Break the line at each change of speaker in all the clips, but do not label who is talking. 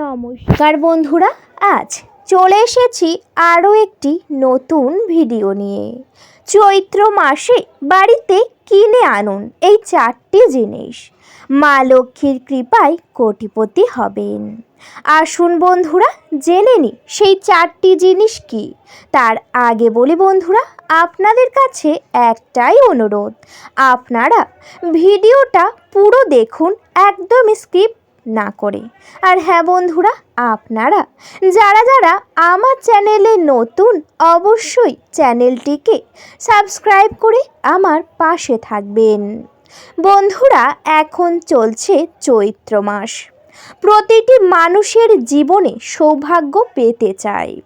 নমস্কার বন্ধুরা, আজ চলে এসেছি আরও একটি নতুন ভিডিও নিয়ে। চৈত্র মাসে বাড়িতে কিনে আনুন এই চারটি জিনিস। মা লক্ষ্মীর কৃপায় কোটিপতি হবেন। আসুন বন্ধুরা, জেনে নি সেই চারটি জিনিস কি। তার আগে বলি বন্ধুরা, আপনাদের কাছে একটাই অনুরোধ। আপনারা ভিডিওটা পুরো দেখুন, একদম স্কিপ না করে। আর হ্যাঁ বন্ধুরা, আপনারা, যারা যারা আমার চ্যানেলে নতুন, অবশ্যই চ্যানেলটিকে সাবস্ক্রাইব করে আমার পাশে থাকবেন। বন্ধুরা, এখন চলছে চৈত্র মাস। প্রতিটি মানুষের জীবনে সৌভাগ্য পেতে চায়।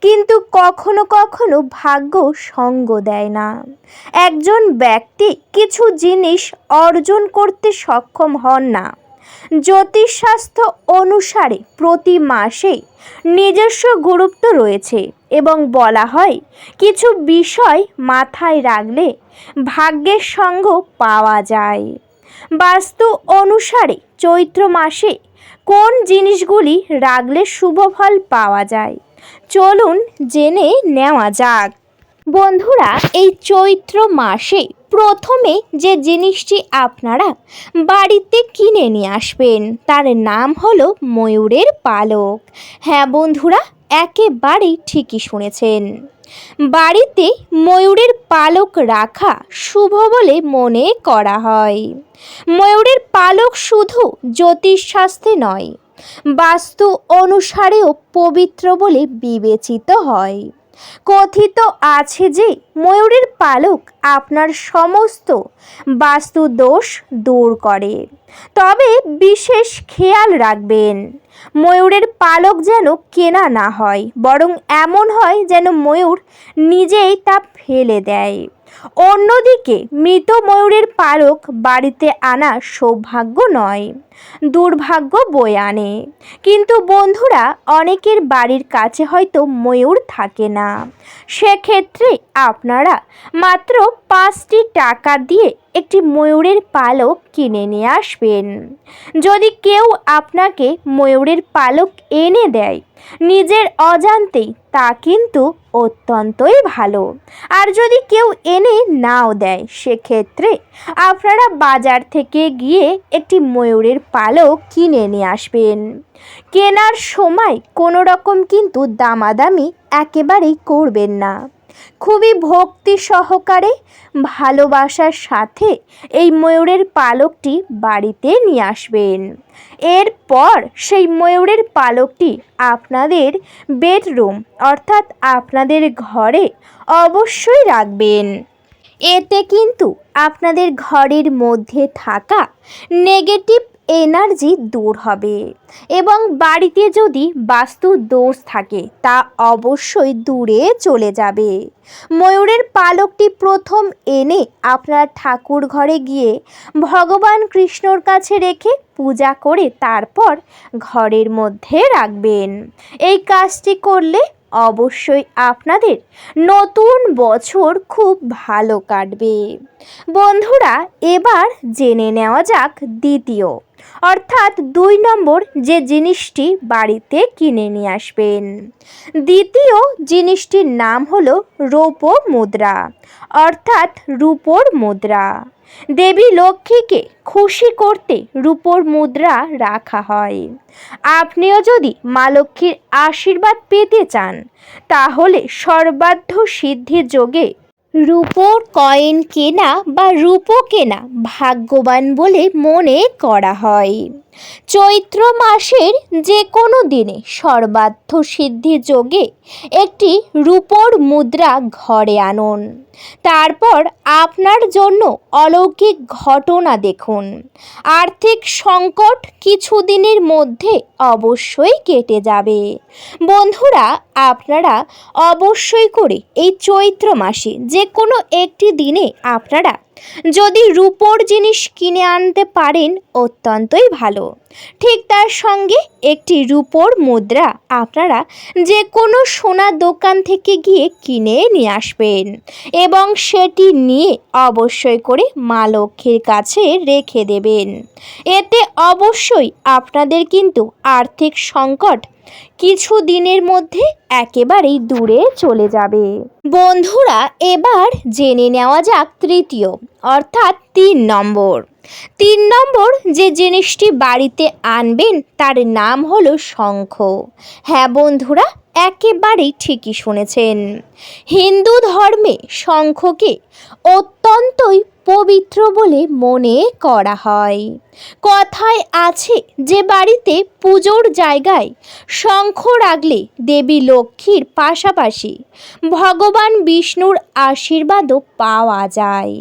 কিন্তু কখনো কখনো ভাগ্য সঙ্গ দেয় না। একজন ব্যক্তি কিছু জিনিস অর্জন করতে সক্ষম হন না। জ্যোতিষশাস্ত্র অনুসারে প্রতি মাসে নিজস্ব গুরুত্ব রয়েছে এবং বলা হয় কিছু বিষয় মাথায় রাখলে ভাগ্যের সঙ্গ পাওয়া যায়। বাস্তু অনুসারে চৈত্র মাসে কোন জিনিসগুলি রাখলে শুভ ফল পাওয়া যায়? চলুন জেনে নেওয়া যাক। বন্ধুরা, এই চৈত্র মাসে প্রথমে যে জিনিসটি আপনারা বাড়িতে কিনে নিয়ে আসবেন, তার নাম হলো ময়ূরের পালক। হ্যাঁ বন্ধুরা, একেবারেই ঠিকই শুনেছেন। বাড়িতে ময়ূরের পালক রাখা শুভ বলে মনে করা হয়। ময়ূরের পালক শুধু জ্যোতিষশাস্ত্রে নয়, বাস্তু অনুসারেও পবিত্র বলে বিবেচিত হয়। কথিত আছে যে ময়ূরের পালক আপনার সমস্ত বাস্তু দোষ দূর করে। তবে বিশেষ খেয়াল রাখবেন, ময়ূরের পালক যেন কেনা না হয়, বরং এমন হয় যেন ময়ূর নিজেই তা ফেলে দেয়। অন্যদিকে মৃত ময়ূরের পালক বাড়িতে আনা সৌভাগ্য নয়, দুর্ভাগ্য বয়ে আনে। কিন্তু বন্ধুরা, অনেকের বাড়ির কাছে হয়তো ময়ূর থাকে না। সেক্ষেত্রে আপনারা মাত্র পাঁচটি টাকা দিয়ে একটি ময়ূরের পালক কিনে নিয়ে আসবেন। যদি কেউ আপনাকে ময়ূরের পালক এনে দেয়, নিজের অজান্তেই তা কিন্তু অত্যন্তই ভালো। আর যদি কেউ এনে নাও দেয়, সেক্ষেত্রে আপনারা বাজার থেকে গিয়ে একটি ময়ূরের পালক কিনে নিয়ে আসবেন। কেনার সময় কোনো রকম কিন্তু দামাদামি একেবারেই করবেন না। খুবই ভক্তি সহকারে ভালোবাসার সাথে এই ময়ূরের পালকটি বাড়িতে নিয়ে আসবেন। এরপর সেই ময়ূরের পালকটি আপনাদের বেডরুম অর্থাৎ আপনাদের ঘরে অবশ্যই রাখবেন। এতে কিন্তু আপনাদের ঘরের মধ্যে থাকা নেগেটিভ এনার্জি দূর হবে। এবং বাড়িতে যদি বাস্তু দোষ থাকে, তা অবশ্যই দূরে চলে যাবে। ময়ূরের পালকটি প্রথম এনে আপনার ঠাকুর ঘরে গিয়ে ভগবান কৃষ্ণর কাছে রেখে পূজা করে তারপর ঘরের মধ্যে রাখবেন। এই কাজটি করলে অবশ্যই আপনাদের নতুন বছর খুব ভালো কাটবে। বন্ধুরা, এবার জেনে নেওয়া যাক দ্বিতীয় অর্থাৎ দুই নম্বর যে জিনিসটি বাড়িতে কিনে নিয়ে আসবেন। দ্বিতীয় জিনিসটির নাম হলো রৌপ্য মুদ্রা, অর্থাৎ রূপোর মুদ্রা। দেবী লক্ষ্মীকে খুশি করতে রূপোর মুদ্রা রাখা হয়। আপনিও যদি মা লক্ষ্মীর আশীর্বাদ পেতে চান, তাহলে সর্বাধ্য সিদ্ধি যোগে রূপোর কয়েন কেনা বা রূপো কেনা ভাগ্যবান বলে মনে করা হয়। চৈত্র মাসের যে কোনো দিনে সর্বার্থ সিদ্ধি যোগে একটি রূপোর মুদ্রা ঘরে আনুন। তারপর আপনার জন্য অলৌকিক ঘটনা দেখুন। আর্থিক সংকট কিছুদিনের মধ্যে অবশ্যই কেটে যাবে। বন্ধুরা, আপনারা অবশ্যই করে এই চৈত্র মাসে যে কোনো একটি দিনে আপনারা যদি রূপোর জিনিস কিনে আনতে পারেন অত্যন্তই ভালো। ঠিক তার সঙ্গে একটি রূপোর মুদ্রা। আপনারা যে কোনো সোনার দোকান থেকে গিয়ে কিনে নিয়ে আসবেন এবং সেটি নিয়ে অবশ্যই করে মা লক্ষ্মীর কাছে রেখে দেবেন। এতে অবশ্যই আপনাদের কিন্তু আর্থিক সংকট কিছু দিনের মধ্যে একেবারেই দূরে চলে যাবে। বন্ধুরা, এবার জেনে নেওয়া যাক তৃতীয়, অর্থাৎ তিন নম্বর। তিন নম্বর, যে জিনিসটি বাড়িতে আনবেন তার নাম হলো শঙ্খ। হ্যাঁ বন্ধুরা, একেবারেই ঠিকই শুনেছেন। হিন্দু ধর্মে শঙ্খকে অত্যন্তই পবিত্র বলে মনে করা হয়। কথায় আছে যে বাড়িতে পুজোর জায়গায় শঙ্খ রাখলে দেবী লক্ষ্মীর পাশাপাশি ভগবান বিষ্ণুর আশীর্বাদও পাওয়া যায়।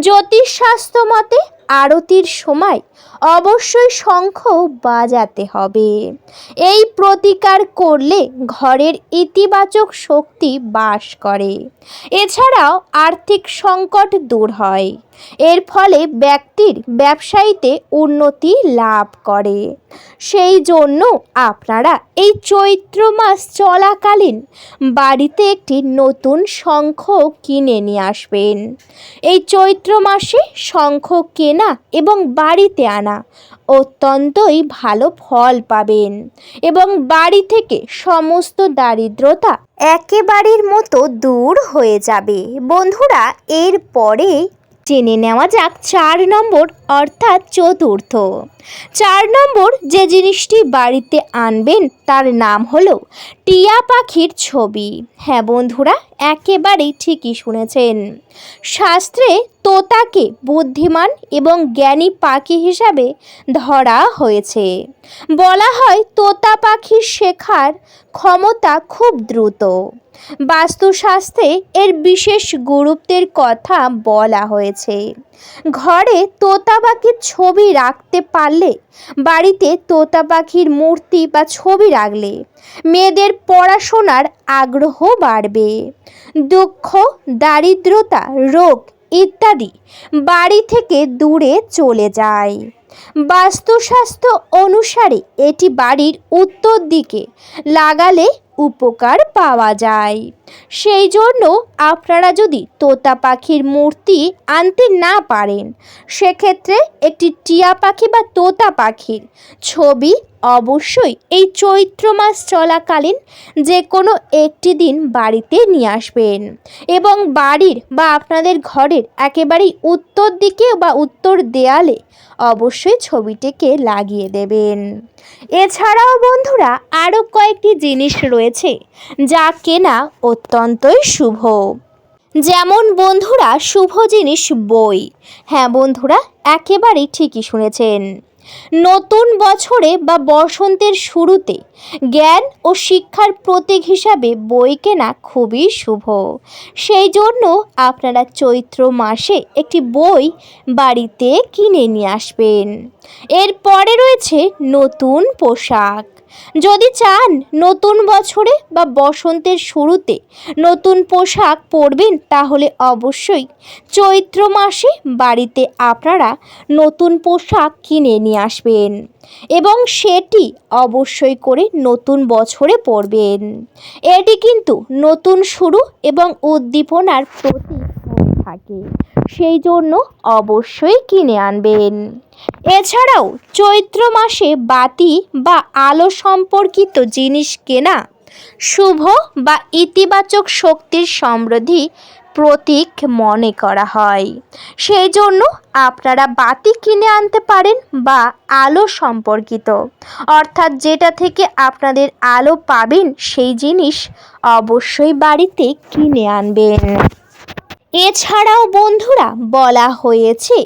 জ্যোতিষশাস্ত্র মতে আরতির সময় অবশ্যই শঙ্খ বাজাতে হবে। এই প্রতিকার করলে ঘরের ইতিবাচক শক্তি বাস করে। এছাড়াও আর্থিক সংকট দূর হয়। এর ফলে ব্যক্তির ব্যবসায়ীতে উন্নতি লাভ করে। সেই জন্য আপনারা এই চৈত্র মাস চলাকালীন বাড়িতে একটি নতুন শঙ্খ কিনে নিয়ে আসবেন। এই চৈত্র মাসে শঙ্খ কেনা এবং বাড়িতে আনা অত্যন্তই ভালো ফল পাবেন এবং বাড়ি থেকে সমস্ত দারিদ্রতা একেবারের মতো দূর হয়ে যাবে। বন্ধুরা, এর পরে জেনে নেওয়া যাক চার নম্বর, অর্থাৎ চতুর্থ। চার নম্বর যে জিনিসটি বাড়িতে আনবেন তার নাম হলো টিয়া পাখির ছবি। হ্যাঁ বন্ধুরা, একেবারেই ঠিকই শুনেছেন। শাস্ত্রে তোতাকে বুদ্ধিমান এবং জ্ঞানী পাখি হিসাবে ধরা হয়েছে। বলা হয় তোতা পাখির শেখার ক্ষমতা খুব দ্রুত। বাস্তুশাস্ত্রে এর বিশেষ গুরুত্বের কথা বলা হয়েছে। ঘরে তোতা পাখির ছবি রাখতে পারলে, বাড়িতে তোতা পাখির মূর্তি বা ছবি রাখলে মেয়েদের পড়াশোনার আগ্রহ বাড়বে। দুঃখ, দারিদ্রতা, রোগ ইত্যাদি বাড়ি থেকে দূরে চলে যায়। বাস্তুশাস্ত্র অনুসারে এটি বাড়ির উত্তর দিকে লাগালে উপকার পাওয়া যায়। সেই জন্য আপনারা যদি তোতা পাখির মূর্তি আনতে না পারেন, সেক্ষেত্রে একটি টিয়া পাখি বা তোতা পাখির ছবি অবশ্যই এই চৈত্র মাস চলাকালীন যে কোনো একটি দিন বাড়িতে নিয়ে আসবেন। এবং বাড়ির বা আপনাদের ঘরের একেবারেই উত্তর দিকে বা উত্তর দেয়ালে অবশ্যই ছবিটিকে লাগিয়ে দেবেন। এছাড়াও বন্ধুরা আরও কয়েকটি জিনিস রয়েছে যা কেনা অত্যন্তই শুভ। যেমন বন্ধুরা, শুভ জিনিস বই। হ্যাঁ বন্ধুরা, একেবারেই ঠিকই শুনেছেন। নতুন বছরে বা বসন্তের শুরুতে জ্ঞান ও শিক্ষার প্রতীক হিসাবে বই কেনা খুবই শুভ। সেই জন্য আপনারা চৈত্র মাসে একটি বই বাড়িতে কিনে নিয়ে আসবেন। এরপরে রয়েছে নতুন পোশাক। যদি চান নতুন বছরে বা বসন্তের শুরুতে নতুন পোশাক পরবেন, তাহলে অবশ্যই চৈত্র মাসে বাড়িতে আপনারা নতুন পোশাক কিনে নিয়ে আসবেন এবং সেটি অবশ্যই করে নতুন বছরে পরবেন। এটি কিন্তু নতুন শুরু এবং উদ্দীপনার প্রতীক থাকে। সেই জন্য অবশ্যই কিনে আনবেন। এছাড়াও চৈত্র মাসে বাতি বা আলো সম্পর্কিত জিনিস কেনা, শুভ বা ইতিবাচক শক্তির সমৃদ্ধি প্রতীক মনে করা হয়। সেই জন্য আপনারা বাতি কিনে আনতে পারেন বা আলো সম্পর্কিত। অর্থাৎ যেটা থেকে আপনাদের আলো পাবেন, সেই জিনিস অবশ্যই বাড়িতে কিনে আনবেন। এছাড়াও বন্ধুরা, বলা হয়েছে,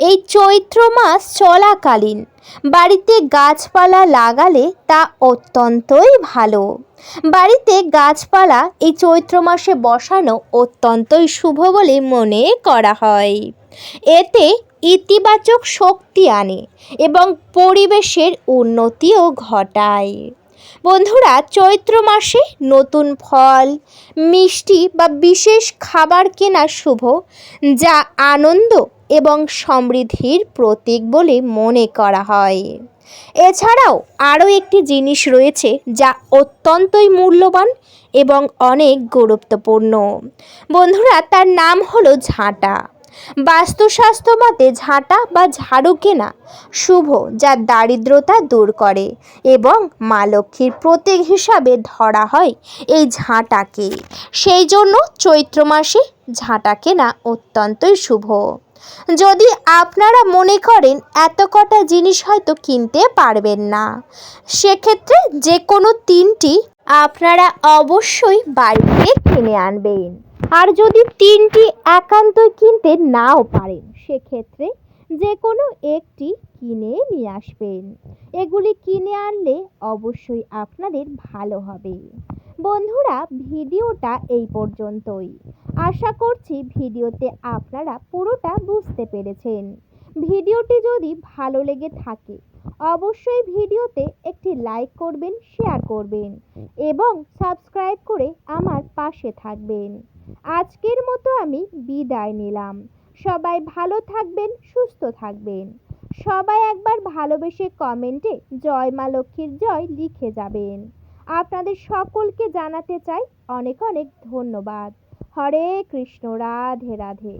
এই চৈত্র মাস চলাকালীন বাড়িতে গাছপালা লাগালে তা অত্যন্তই ভালো। বাড়িতে গাছপালা এই চৈত্র মাসে বসানো অত্যন্তই শুভ বলে মনে করা হয়। এতে ইতিবাচক শক্তি আনে এবং পরিবেশের উন্নতিও ঘটায়। বন্ধুরা, চৈত্র মাসে নতুন ফল, মিষ্টি বা বিশেষ খাবার কেনা শুভ, যা আনন্দ এবং সমৃদ্ধির প্রতীক বলে মনে করা হয়। এছাড়াও আরও একটি জিনিস রয়েছে যা অত্যন্তই মূল্যবান এবং অনেক গুরুত্বপূর্ণ। বন্ধুরা, তার নাম হলো ঝাঁটা। বাস্তুশাস্ত্র মতে ঝাঁটা বা ঝাড়ু কেনা শুভ যা দারিদ্রতা দূর করে এবং মা লক্ষ্মীর প্রতীক হিসাবে ধরা হয় এই ঝাঁটাকে। সেই জন্য চৈত্র মাসে ঝাঁটা কেনা অত্যন্তই শুভ। যদি আপনারা মনে করেন এত কটা জিনিস হয়তো কিনতে পারবেন না, সেক্ষেত্রে যে কোনো তিনটি আপনারা অবশ্যই বাড়িতে কিনে আনবেন। আর যদি তিনটি একান্তই কিনতে নাও পারেন, সেক্ষেত্রে যে কোনো একটি কিনে নিয়ে আসবেন। এগুলি কিনে আনলে অবশ্যই আপনাদের ভালো হবে। বন্ধুরা, ভিডিওটা এই পর্যন্তই। আশা করছি ভিডিওতে আপনারা পুরোটা বুঝতে পেরেছেন। ভিডিওটি যদি ভালো লেগে থাকে, অবশ্যই ভিডিওতে একটি লাইক করবেন, শেয়ার করবেন এবং সাবস্ক্রাইব করে আমার পাশে থাকবেন। আজকের মতো আমি বিদায় নিলাম। সবাই ভালো থাকবেন, সুস্থ থাকবেন। সবাই একবার ভালোবেসে কমেন্টে জয় মা লক্ষ্মীর জয় লিখে যাবেন। আপনাদের সকলকে জানাতে চাই অনেক অনেক ধন্যবাদ। হরে কৃষ্ণ, রাধে রাধে।